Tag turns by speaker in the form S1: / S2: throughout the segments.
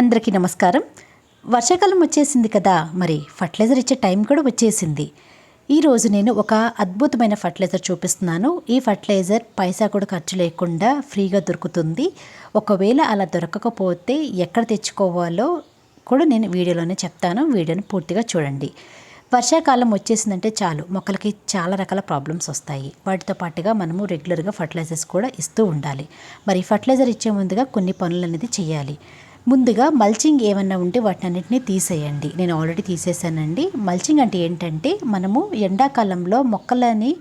S1: అందరికీ నమస్కారం. వర్షాకాలం వచ్చేసింది కదా మరి ఫర్టిలైజర్ ఇచ్చే టైం కూడా వచ్చేసింది. ఈరోజు నేను ఒక అద్భుతమైన ఫర్టిలైజర్ చూపిస్తున్నాను. ఈ ఫర్టిలైజర్ పైసా కూడా ఖర్చు లేకుండా ఫ్రీగా దొరుకుతుంది. ఒకవేళ అలా దొరకకపోతే ఎక్కడ తెచ్చుకోవాలో కూడా నేను వీడియోలోనే చెప్తాను. వీడియోని పూర్తిగా చూడండి. వర్షాకాలం వచ్చేసిందంటే చాలు. మొక్కలకి చాలా రకాల ప్రాబ్లమ్స్ వస్తాయి. వాటితో పాటుగా మనము రెగ్యులర్గా ఫర్టిలైజర్స్ కూడా ఇస్తూ ఉండాలి. మరి ఫర్టిలైజర్ ఇచ్చే ముందుగా కొన్ని పనులు అనేది చేయాలి. ముందుగా మల్చింగ్ ఏమన్నా ఉంటే వాటినన్నింటినీ తీసేయండి. నేను ఆల్రెడీ తీసేసానండి. మల్చింగ్ అంటే ఏంటంటే మనము ఎండాకాలంలో మొక్కలని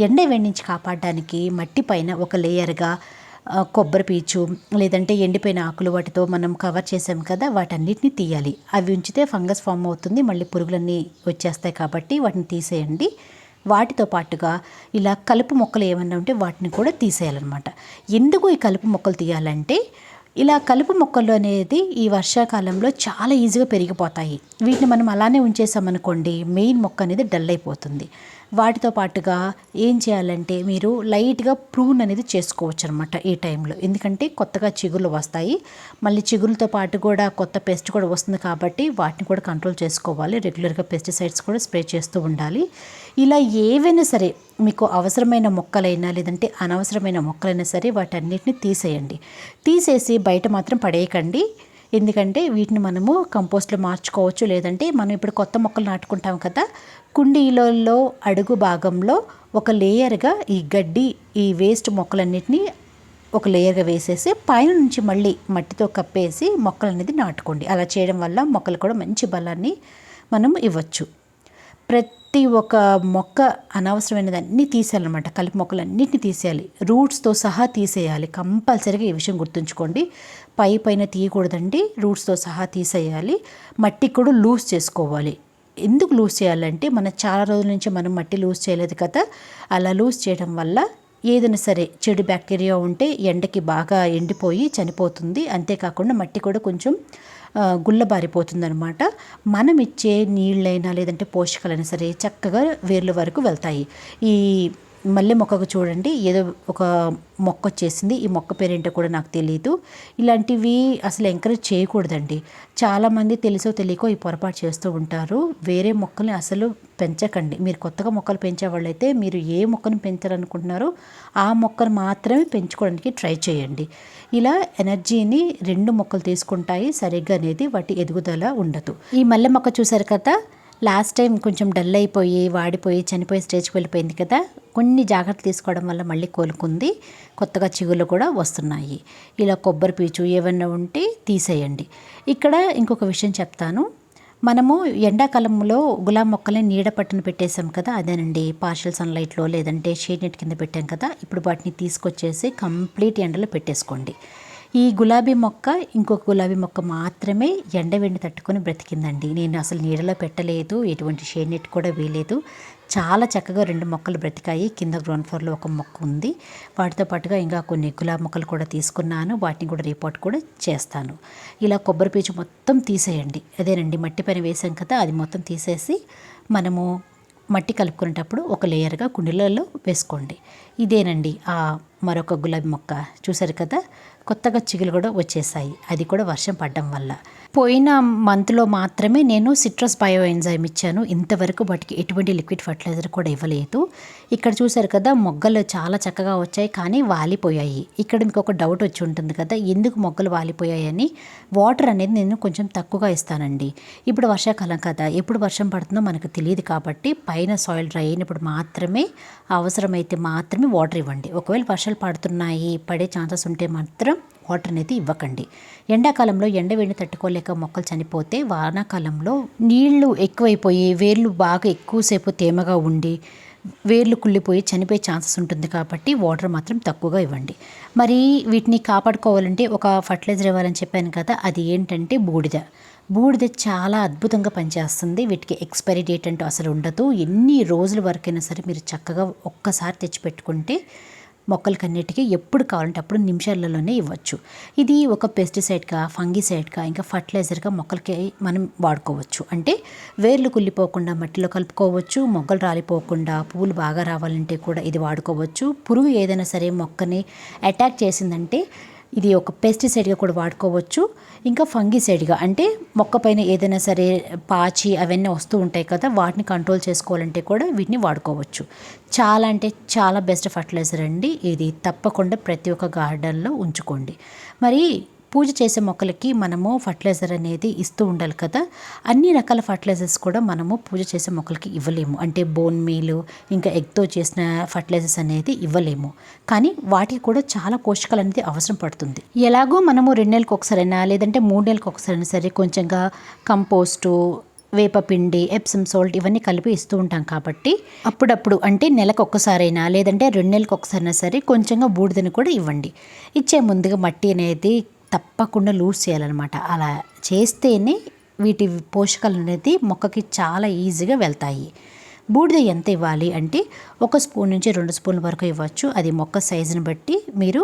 S1: ఎండ వెండించి కాపాడడానికి మట్టి పైన ఒక లేయర్గా కొబ్బరి పీచు లేదంటే ఎండిపోయిన ఆకులు వాటితో మనం కవర్ చేసాం కదా వాటన్నిటిని తీయాలి. అవి ఉంచితే ఫంగస్ ఫామ్ అవుతుంది మళ్ళీ పురుగులన్నీ వచ్చేస్తాయి కాబట్టి వాటిని తీసేయండి. వాటితో పాటుగా ఇలా కలుపు మొక్కలు ఏమన్నా ఉంటే వాటిని కూడా తీసేయాలన్నమాట. ఎందుకు ఈ కలుపు మొక్కలు తీయాలంటే ఇలా కలుపు మొక్కలు అనేది ఈ వర్షాకాలంలో చాలా ఈజీగా పెరిగిపోతాయి. వీటిని మనం అలానే ఉంచేసామనుకోండి మెయిన్ మొక్క అనేది డల్ అయిపోతుంది. వాటితో పాటుగా ఏం చేయాలంటే మీరు లైట్గా ప్రూన్ అనేది చేసుకోవచ్చు అనమాట ఈ టైంలో. ఎందుకంటే కొత్తగా చిగుళ్ళు వస్తాయి. మళ్ళీ చిగుళ్ళతో పాటు కూడా కొత్త పెస్ట్ కూడా వస్తుంది కాబట్టి వాటిని కూడా కంట్రోల్ చేసుకోవాలి. రెగ్యులర్గా పెస్టిసైడ్స్ కూడా స్ప్రే చేస్తూ ఉండాలి. ఇలా ఏవైనా సరే మీకు అవసరమైన మొక్కలైనా లేదంటే అనవసరమైన మొక్కలైనా సరే వాటన్నిటిని తీసేయండి. తీసేసి బయట మాత్రం పడేయకండి. ఎందుకంటే వీటిని మనము కంపోస్ట్లో మార్చుకోవచ్చు. లేదంటే మనం ఇప్పుడు కొత్త మొక్కలు నాటుకుంటాం కదా కుండీలలో అడుగు భాగంలో ఒక లేయర్గా ఈ గడ్డి ఈ వేస్ట్ మొక్కలన్నిటినీ ఒక లేయర్గా వేసేసి పైన నుంచి మళ్ళీ మట్టితో కప్పేసి మొక్కలు అనేది నాటుకోండి. అలా చేయడం వల్ల మొక్కలు కూడా మంచి బలాన్ని మనం ఇవ్వచ్చు. ప్రతి ఒక్క మొక్క అనవసరమైనదన్నీ తీసేయాలన్నమాట. కలిపి మొక్కలు అన్నిటిని తీసేయాలి. రూట్స్తో సహా తీసేయాలి. కంపల్సరీగా ఈ విషయం గుర్తుంచుకోండి. పై పైన తీయకూడదండి. రూట్స్తో సహా తీసేయాలి. మట్టి కూడా లూజ్ చేసుకోవాలి. ఎందుకు లూజ్ చేయాలంటే మనం చాలా రోజుల నుంచి మనం మట్టి లూజ్ చేయలేదు కదా. అలా లూజ్ చేయడం వల్ల ఏదైనా సరే చెడు బ్యాక్టీరియా ఉంటే ఎండకి బాగా ఎండిపోయి చనిపోతుంది. అంతేకాకుండా మట్టి కూడా కొంచెం గుల్లబారిపోతుందనమాట అనమాట మనం ఇచ్చే నీళ్ళైనా లేదంటే పోషకాలైనా సరే చక్కగా వేర్ల వరకు వెళ్తాయి. ఈ మల్లె మొక్కకు చూడండి. ఏదో ఒక మొక్క వచ్చేసింది. ఈ మొక్క పేరేంటో కూడా నాకు తెలియదు ఇలాంటివి అసలు ఎంకరేజ్ చేయకూడదండి. చాలామంది తెలుసో తెలియకో ఈ పొరపాటు చేస్తూ ఉంటారు. వేరే మొక్కల్ని అసలు పెంచకండి. మీరు కొత్తగా మొక్కలు పెంచే వాళ్ళైతే మీరు ఏ మొక్కను పెంచాలనుకుంటున్నారో ఆ మొక్కను మాత్రమే పెంచుకోవడానికి ట్రై చేయండి. ఇలా ఎనర్జీని రెండు మొక్కలు తీసుకుంటాయి. సరిగ్గా అనేది వాటి ఎదుగుదల ఉండదు. ఈ మల్లె మొక్క చూసారు కదా? లాస్ట్ టైం కొంచెం డల్ అయిపోయి వాడిపోయి చనిపోయే స్టేజ్కి వెళ్ళిపోయింది కదా? కొన్ని జాగ్రత్తలు తీసుకోవడం వల్ల మళ్ళీ కోలుకుంది. కొత్తగా చిగుళ్ళు కూడా వస్తున్నాయి. ఇలా కొబ్బరి పీచు ఏమైనా ఉంటే తీసేయండి. ఇక్కడ ఇంకొక విషయం చెప్తాను. మనము ఎండాకాలంలో గులాబీ మొక్కల్ని నీడ పట్టున పెట్టేశాం కదా అదేనండి. పార్షల్ సన్లైట్లో లేదంటే షేడ్ నెట్ కింద పెట్టాం కదా ఇప్పుడు వాటిని తీసుకొచ్చేసి కంప్లీట్ ఎండలో పెట్టేసుకోండి. ఈ గులాబీ మొక్క ఇంకొక గులాబీ మొక్క మాత్రమే ఎండ వెండి తట్టుకొని బ్రతికిందండి. నేను అసలు నీడలో పెట్టలేదు ఎటువంటి షేడ్ నెట్ కూడా వేయలేదు. చాలా చక్కగా రెండు మొక్కలు బ్రతికాయి. కింద గ్రౌండ్ ఫ్లోర్లో ఒక మొక్క ఉంది. వాటితో పాటుగా ఇంకా కొన్ని గులాబీ మొక్కలు కూడా తీసుకున్నాను. వాటిని కూడా రిపోర్ట్ కూడా చేస్తాను. ఇలా కొబ్బరి పీచు మొత్తం తీసేయండి. అదేనండి మట్టి పైన వేసాం కదా అది మొత్తం తీసేసి మనము మట్టి కలుపుకునేటప్పుడు ఒక లేయర్గా కుండీలలో వేసుకోండి. ఇదేనండి ఆ మరొక గులాబీ మొక్క. చూసారు కదా కొత్తగా చిగులు కూడా వచ్చేసాయి. అది కూడా వర్షం పడడం వల్ల. పోయిన మంత్లో మాత్రమే నేను సిట్రస్ బయో ఎంజైమ్ ఇచ్చాను. ఇంతవరకు వాటికి ఎటువంటి లిక్విడ్ ఫర్టిలైజర్ కూడా ఇవ్వలేదు. ఇక్కడ చూసారు కదా మొగ్గలు చాలా చక్కగా వచ్చాయి కానీ వాలిపోయాయి. ఇక్కడ మీకు ఒక డౌట్ వచ్చి ఉంటుంది కదా ఎందుకు మొగ్గలు వాలిపోయాయని వాటర్ అనేది నేను కొంచెం తక్కువగా ఇస్తానండి. ఇప్పుడు వర్షాకాలం కదా ఎప్పుడు వర్షం పడుతుందో మనకు తెలియదు కాబట్టి పైన సాయిల్ డ్రై అయినప్పుడు మాత్రమే అవసరమైతే మాత్రమే వాటర్ ఇవ్వండి. ఒకవేళ వర్షాలు పడుతున్నాయి పడే ఛాన్సెస్ ఉంటే మాత్రం వాటర్ అనేది ఇవ్వకండి. ఎండాకాలంలో ఎండ వేడిని తట్టుకోలేక మొక్కలు చనిపోతే వానాకాలంలో నీళ్ళు ఎక్కువైపోయి వేర్లు బాగా ఎక్కువసేపు తేమగా ఉండి వేర్లు కుళ్ళిపోయి చనిపోయే ఛాన్సెస్ ఉంటుంది కాబట్టి వాటర్ మాత్రం తక్కువగా ఇవ్వండి. మరి వీటిని కాపాడుకోవాలంటే ఒక ఫర్టిలైజర్ ఇవ్వాలని చెప్పాను కదా అది ఏంటంటే బూడిద. బూడిద చాలా అద్భుతంగా పనిచేస్తుంది. వీటికి ఎక్స్పైరీ డేట్ అంటూ అసలు ఉండదు. ఎన్ని రోజుల వరకైనా సరే మీరు చక్కగా ఒక్కసారి తెచ్చిపెట్టుకుంటే మొక్కలకన్నిటికీ ఎప్పుడు కావాలంటే అప్పుడు నిమిషాలలోనే ఇవ్వచ్చు. ఇది ఒక పెస్టిసైడ్గా ఫంగిసైడ్గా ఇంకా ఫర్టిలైజర్గా మొక్కలకి మనం వాడుకోవచ్చు. అంటే వేర్లు కుళ్ళిపోకుండా మట్టిలో కలుపుకోవచ్చు మొగ్గలు రాలిపోకుండా పువ్వులు బాగా రావాలంటే కూడా ఇది వాడుకోవచ్చు. పురుగు ఏదైనా సరే మొక్కని అటాక్ చేసిందంటే ఇది ఒక పెస్టిసైడ్గా కూడా వాడుకోవచ్చు. ఇంకా ఫంగిసైడ్గా అంటే మొక్క పైన ఏదైనా సరే పాచి అవన్నీ వస్తూ ఉంటాయి కదా వాటిని కంట్రోల్ చేసుకోవాలంటే కూడా వీటిని వాడుకోవచ్చు. చాలా అంటే చాలా బెస్ట్ ఫర్టిలైజర్ అండి. ఇది తప్పకుండా ప్రతి ఒక్క గార్డెన్లో ఉంచుకోండి. మరి పూజ చేసే మొక్కలకి మనము ఫర్టిలైజర్ అనేది ఇస్తూ ఉండాలి కదా. అన్ని రకాల ఫర్టిలైజర్స్ కూడా మనము పూజ చేసే మొక్కలకి ఇవ్వలేము. అంటే బోన్ మీలు ఇంకా ఎగ్తో చేసిన ఫర్టిలైజర్స్ అనేది ఇవ్వలేము. కానీ వాటికి కూడా చాలా పోషకాలు అనేది అవసరం పడుతుంది. ఎలాగో మనము రెండు నెలలకు ఒకసారైనా లేదంటే మూడు నెలలకు ఒకసారైనా సరే కొంచెంగా కంపోస్టు వేపపిండి ఎప్సమ్ సాల్ట్ ఇవన్నీ కలిపి ఇస్తూ ఉంటాం కాబట్టి అప్పుడప్పుడు అంటే నెలకు ఒక్కసారైనా లేదంటే రెండు నెలలకు ఒకసారైనా సరే కొంచెంగా బూడిదని కూడా ఇవ్వండి. ఇచ్చే ముందుగా మట్టి అనేది తప్పకుండా లూజ్ చేయాలన్నమాట. అలా చేస్తేనే వీటి పోషకాలు అనేది మొక్కకి చాలా ఈజీగా వెళ్తాయి. బూడిద ఎంత ఇవ్వాలి అంటే ఒక స్పూన్ నుంచి రెండు స్పూన్ల వరకు ఇవ్వచ్చు. అది మొక్క సైజుని బట్టి మీరు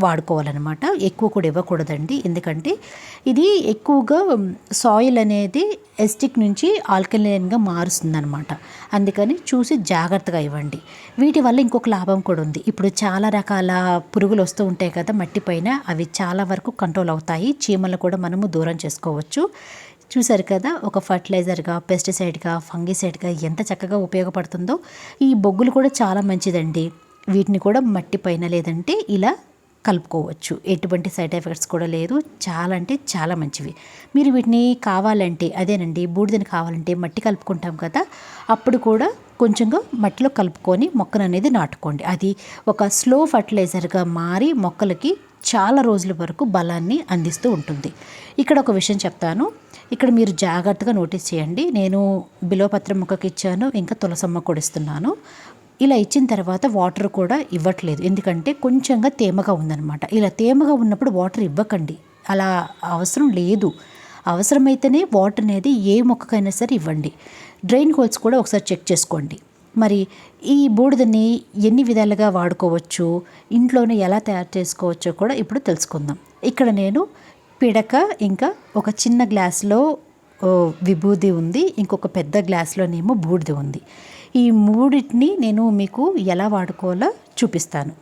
S1: వాడుకోవాలన్నమాట. ఎక్కువ కూడా ఇవ్వకూడదండి. ఎందుకంటే ఇది ఎక్కువగా సాయిల్ అనేది ఎస్టిక్ నుంచి ఆల్కలైన్గా మారుస్తుందన్నమాట. అందుకని చూసి జాగ్రత్తగా ఇవ్వండి. వీటి వల్ల ఇంకొక లాభం కూడా ఉంది. ఇప్పుడు చాలా రకాల పురుగులు వస్తూ ఉంటాయి కదా మట్టి పైన. అవి చాలా వరకు కంట్రోల్ అవుతాయి. చీమలు కూడా మనము దూరం చేసుకోవచ్చు. చూశారు కదా ఒక ఫర్టిలైజర్గా పెస్టిసైడ్గా ఫంగిసైడ్గా ఎంత చక్కగా ఉపయోగపడుతుందో. ఈ బొగ్గులు కూడా చాలా మంచిదండి. వీటిని కూడా మట్టి పైన లేదంటే ఇలా కలుపుకోవచ్చు. ఎటువంటి సైడ్ ఎఫెక్ట్స్ కూడా లేదు. చాలా అంటే చాలా మంచివి. మీరు వీటిని కావాలంటే అదేనండి బూడిదని కావాలంటే మట్టి కలుపుకుంటాం కదా అప్పుడు కూడా కొంచెంగా మట్టిలో కలుపుకొని మొక్కను అనేది నాటుకోండి. అది ఒక స్లో ఫర్టిలైజర్గా మారి మొక్కలకి చాలా రోజుల వరకు బలాన్ని అందిస్తూ ఉంటుంది. ఇక్కడ ఒక విషయం చెప్తాను. ఇక్కడ మీరు జాగ్రత్తగా నోటీస్ చేయండి. నేను బిలోపత్రం మొక్కకి ఇచ్చాను ఇంకా తులసమ్మ కూడా ఇస్తున్నాను. ఇలా ఇచ్చిన తర్వాత వాటర్ కూడా ఇవ్వట్లేదు. ఎందుకంటే కొంచెంగా తేమగా ఉందన్నమాట. ఇలా తేమగా ఉన్నప్పుడు వాటర్ ఇవ్వకండి. అలా అవసరం లేదు. అవసరమైతేనే వాటర్ అనేది ఏ మొక్కకైనా సరే ఇవ్వండి. డ్రైన్ హోల్స్ కూడా ఒకసారి చెక్ చేసుకోండి. మరి ఈ బూడిదని ఎన్ని విధాలుగా వాడుకోవచ్చు? ఇంట్లోనే ఎలా తయారు చేసుకోవచ్చో కూడా ఇప్పుడు తెలుసుకుందాం. ఇక్కడ నేను పిడక ఇంకా ఒక చిన్న గ్లాస్లో విభూది ఉంది. ఇంకొక పెద్ద గ్లాస్లోనేమో బూడిద ఉంది. ఈ మూడింటిని నేను మీకు ఎలా వాడుకోవాలో చూపిస్తాను.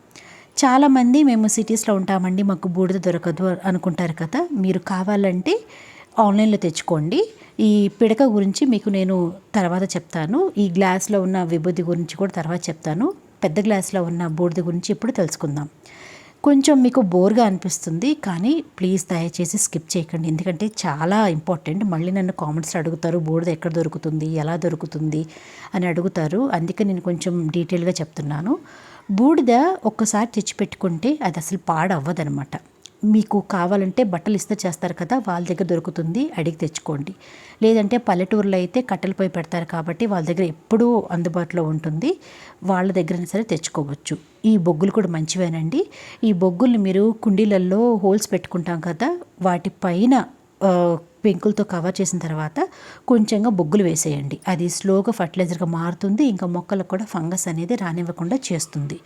S1: చాలామంది మేము సిటీస్లో ఉంటామండి మాకు బూడిద దొరకదు అనుకుంటారు కదా. మీరు కావాలంటే ఆన్లైన్లో తెచ్చుకోండి. ఈ పిడక గురించి మీకు నేను తర్వాత చెప్తాను. ఈ గ్లాస్లో ఉన్న విభూది గురించి కూడా తర్వాత చెప్తాను. పెద్ద గ్లాస్లో ఉన్న బూడిద గురించి ఇప్పుడు తెలుసుకుందాం. కొంచెం మీకు బోర్గా అనిపిస్తుంది కానీ ప్లీజ్ దయచేసి స్కిప్ చేయకండి. ఎందుకంటే చాలా ఇంపార్టెంట్. మళ్ళీ నన్ను కామెంట్స్ అడుగుతారు బూడిద ఎక్కడ దొరుకుతుంది ఎలా దొరుకుతుంది అని అడుగుతారు. అందుకే నేను కొంచెం డీటెయిల్గా చెప్తున్నాను. బూడిద ఒక్కసారి తెచ్చిపెట్టుకుంటే అది అసలు పాడవ్వదనమాట. మీకు కావాలంటే బట్టలు ఇస్తే చేస్తారు కదా వాళ్ళ దగ్గర దొరుకుతుంది అడిగి తెచ్చుకోండి. లేదంటే పల్లెటూరులో అయితే కట్టెల పొయ్యి పెడతారు కాబట్టి వాళ్ళ దగ్గర ఎప్పుడూ అందుబాటులో ఉంటుంది. వాళ్ళ దగ్గర సరే తెచ్చుకోవచ్చు. ఈ బొగ్గులు కూడా మంచివేనండి. ఈ బొగ్గుల్ని మీరు కుండీలలో హోల్స్ పెట్టుకుంటాం కదా వాటి పైన పెంకులతో కవర్ చేసిన తర్వాత కొంచెంగా బొగ్గులు వేసేయండి. అది స్లోగా ఫర్టిలైజర్గా మారుతుంది ఇంకా మొక్కలకు కూడా ఫంగస్ అనేది రానివ్వకుండా చేస్తుంది.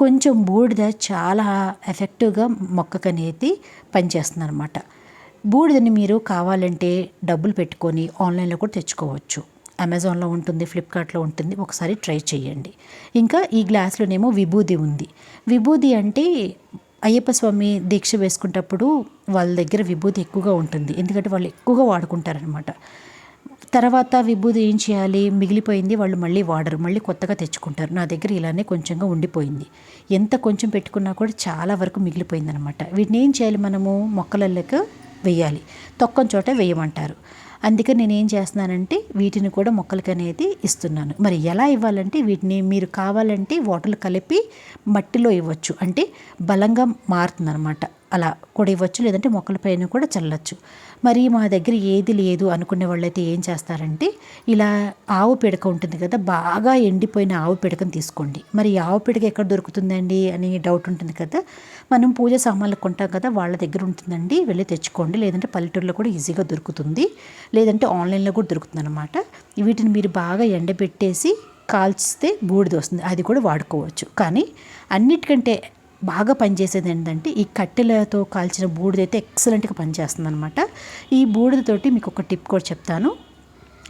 S1: కొంచెం బూడిద చాలా ఎఫెక్టివ్గా మొక్కకు అనేది పనిచేస్తుంది అనమాట బూడిదని మీరు కావాలంటే డబ్బులు పెట్టుకొని ఆన్లైన్లో కూడా తెచ్చుకోవచ్చు. అమెజాన్లో ఉంటుంది ఫ్లిప్కార్ట్లో ఉంటుంది. ఒకసారి ట్రై చేయండి. ఇంకా ఈ గ్లాస్లోనేమో విభూది ఉంది. విభూది అంటే అయ్యప్ప స్వామి దీక్ష వేసుకునేటప్పుడు వాళ్ళ దగ్గర విభూతి ఎక్కువగా ఉంటుంది. ఎందుకంటే వాళ్ళు ఎక్కువగా వాడుకుంటారనమాట తర్వాత విభూది ఏం చేయాలి? మిగిలిపోయింది వాళ్ళు మళ్ళీ వాడరు. మళ్ళీ కొత్తగా తెచ్చుకుంటారు. నా దగ్గర ఇలానే కొంచెంగా ఉండిపోయింది. ఎంత కొంచెం పెట్టుకున్నా కూడా చాలా వరకు మిగిలిపోయింది అనమాట వీటిని ఏం చేయాలి మనము? మొక్కలలోకి వేయాలి. తొక్కని చోట వేయమంటారు. అందుకే నేను ఏం చేస్తున్నానంటే వీటిని కూడా మొక్కలకి అనేది ఇస్తున్నాను. మరి ఎలా ఇవ్వాలంటే వీటిని మీరు కావాలంటే వాటర్లు కలిపి మట్టిలో ఇవ్వచ్చు. అంటే బలంగా మారుతుంది అలా కూడా ఇవ్వచ్చు లేదంటే మొక్కలపైన కూడా చల్లచ్చు. మరి మా దగ్గర ఏది లేదు అనుకునే వాళ్ళైతే ఏం చేస్తారంటే ఇలా ఆవు పిడక ఉంటుంది కదా బాగా ఎండిపోయిన ఆవు పిడకను తీసుకోండి. మరి ఆవు పిడక ఎక్కడ దొరుకుతుందండి అని డౌట్ ఉంటుంది కదా మనం పూజ సామాన్లు కొంటాం కదా వాళ్ళ దగ్గర ఉంటుందండి వెళ్ళి తెచ్చుకోండి. లేదంటే పల్లెటూరులో కూడా ఈజీగా దొరుకుతుంది లేదంటే ఆన్లైన్లో కూడా దొరుకుతుంది అనమాట వీటిని మీరు బాగా ఎండబెట్టేసి కాల్చితే బూడిద వస్తుంది అది కూడా వాడుకోవచ్చు. కానీ అన్నిటికంటే బాగా పనిచేసేది ఏంటంటే ఈ కట్టెలతో కాల్చిన బూడిద అయితే ఎక్సలెంట్గా పనిచేస్తుంది అనమాట ఈ బూడిదతోటి మీకు ఒక టిప్ కూడా చెప్తాను.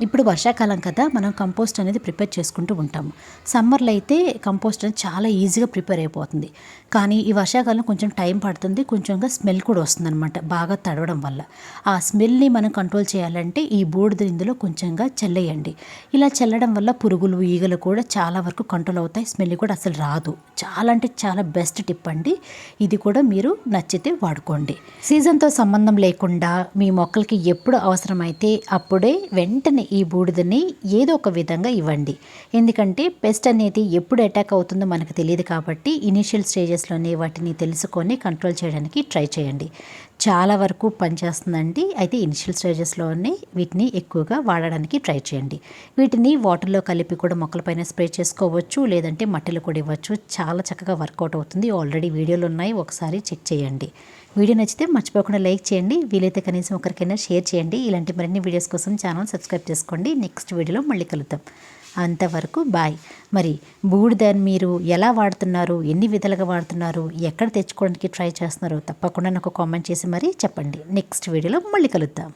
S1: ఇప్పుడు వర్షాకాలం కదా మనం కంపోస్ట్ అనేది ప్రిపేర్ చేసుకుంటూ ఉంటాము సమ్మర్లో అయితే కంపోస్ట్ అనేది చాలా ఈజీగా ప్రిపేర్ అయిపోతుంది. కానీ ఈ వర్షాకాలం కొంచెం టైం పడుతుంది కొంచెంగా స్మెల్ కూడా వస్తుందన్నమాట బాగా తడవడం వల్ల. ఆ స్మెల్ని మనం కంట్రోల్ చేయాలంటే ఈ బూడిద ఇందులో కొంచెంగా చల్లేయండి. ఇలా చల్లడం వల్ల పురుగులు ఈగలు కూడా చాలా వరకు కంట్రోల్ అవుతాయి స్మెల్ కూడా అసలు రాదు. చాలా అంటే చాలా బెస్ట్ టిప్ అండి. ఇది కూడా మీరు నచ్చితే వాడుకోండి. సీజన్తో సంబంధం లేకుండా మీ మొక్కలకి ఎప్పుడు అవసరమైతే అప్పుడే వెంటనే ఈ బూడిదని ఏదో ఒక విధంగా ఇవ్వండి. ఎందుకంటే పెస్ట్ అనేది ఎప్పుడు అటాక్ అవుతుందో మనకు తెలియదు కాబట్టి ఇనిషియల్ స్టేజెస్లోనే వాటిని తెలుసుకొని కంట్రోల్ చేయడానికి ట్రై చేయండి. చాలా వరకు పనిచేస్తుందండి. అయితే ఇనిషియల్ స్టేజెస్లోనే వీటిని ఎక్కువగా వాడడానికి ట్రై చేయండి. వీటిని వాటర్లో కలిపి కూడా మొక్కలపైన స్ప్రే చేసుకోవచ్చు లేదంటే మట్టిలో కూడా ఇవ్వచ్చు. చాలా చక్కగా వర్కౌట్ అవుతుంది. ఆల్రెడీ వీడియోలు ఉన్నాయి. ఒకసారి చెక్ చేయండి. వీడియో నచ్చితే మర్చిపోకుండా లైక్ చేయండి. వీలైతే కనీసం ఒకరికైనా షేర్ చేయండి. ఇలాంటి మరిన్ని వీడియోస్ కోసం ఛానల్ సబ్స్క్రైబ్ చేసుకోండి. నెక్స్ట్ వీడియోలో మళ్ళీ కలుద్దాం. అంతవరకు బాయ్. మరి బూడిదని మీరు ఎలా వాడుతున్నారు? ఎన్ని విధాలుగా వాడుతున్నారు? ఎక్కడ తెచ్చుకోవడానికి ట్రై చేస్తున్నారు తప్పకుండా నాకు కామెంట్ చేసి మరీ చెప్పండి. నెక్స్ట్ వీడియోలో మళ్ళీ కలుద్దాం.